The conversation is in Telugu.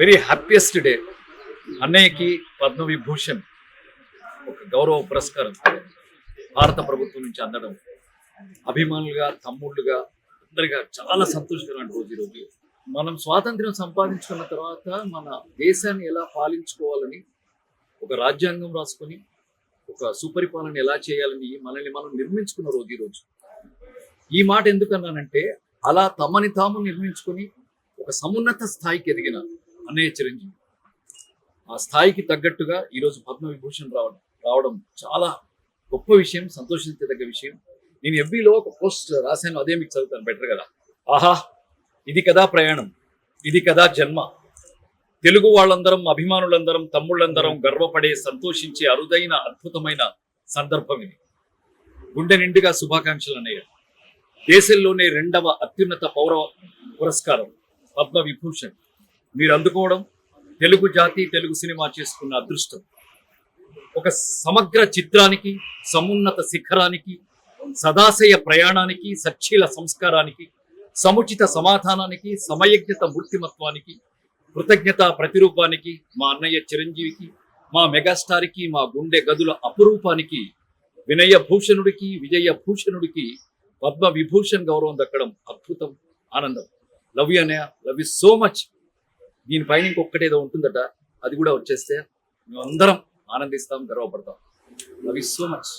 Very happiest day. అన్నయ్యకి పద్మవిభూషణ్ ఒక గౌరవ పురస్కారం. భారత ప్రభుత్వం నుంచి అందడం. అభిమానులుగా తమ్ముళ్ళుగా అందరిగా చాలా సంతోషకరమైన రోజు ఈరోజు. మనం స్వాతంత్ర్యం సంపాదించుకున్న తర్వాత మన దేశాన్ని ఎలా పాలించుకోవాలని ఒక రాజ్యాంగం రాసుకొని ఒక సుపరిపాలన ఎలా చేయాలని మనల్ని మనం నిర్మించుకున్న రోజు ఈరోజు. ఈ మాట ఎందుకన్నానంటే అలా తమని తాము నిర్మించుకొని ఒక సమున్నత స్థాయికి ఎదిగిన అన్నయ్య చిరంజీవి. ఆ స్థాయికి తగ్గట్టుగా ఈరోజు పద్మవిభూషణ్ రావడం రావడం చాలా గొప్ప విషయం సంతోషించదగ్గ విషయం. నేను ఎఫ్బీలో ఒక పోస్ట్ రాశాను అదే మీకు చదువుతాను బెటర్ కదా. ఆహా ఇది కదా ప్రయాణం ఇది కదా జన్మ. తెలుగు వాళ్ళందరం అభిమానులందరం తమ్ముళ్ళందరం గర్వపడే సంతోషించే అరుదైన అద్భుతమైన సందర్భం ఇది. గుండె నిండుగా శుభాకాంక్షలు అన్నయ్య. దేశంలోనే రెండవ అత్యున్నత పౌర పురస్కారం పద్మ విభూషణ్ మీరు అందుకోవడం తెలుగు జాతి తెలుగు సినిమా చేసుకున్న అదృష్టం. ఒక సమగ్ర చిత్రానికి సమున్నత శిఖరానికి సదాశయ ప్రయాణానికి సచ్చీల సంస్కారానికి సముచిత సమాధానానికి సమయజ్ఞత మూర్తిమత్వానికి కృతజ్ఞత ప్రతిరూపానికి మా అన్నయ్య చిరంజీవికి మా మెగాస్టార్కి మా గుండె గదుల అపురూపానికి వినయ భూషణుడికి విజయ భూషణుడికి పద్మ విభూషణ్ గౌరవం దక్కడం అద్భుతం ఆనందం. లవ్ యూ అన్నయ్య లవ్ యూ సో మచ్ దీనిపైన ఇంకొకటి ఏదో ఉంటుందట అది కూడా వచ్చేస్తే మేము అందరం ఆనందిస్తాం గర్వపడతాం. Love you so much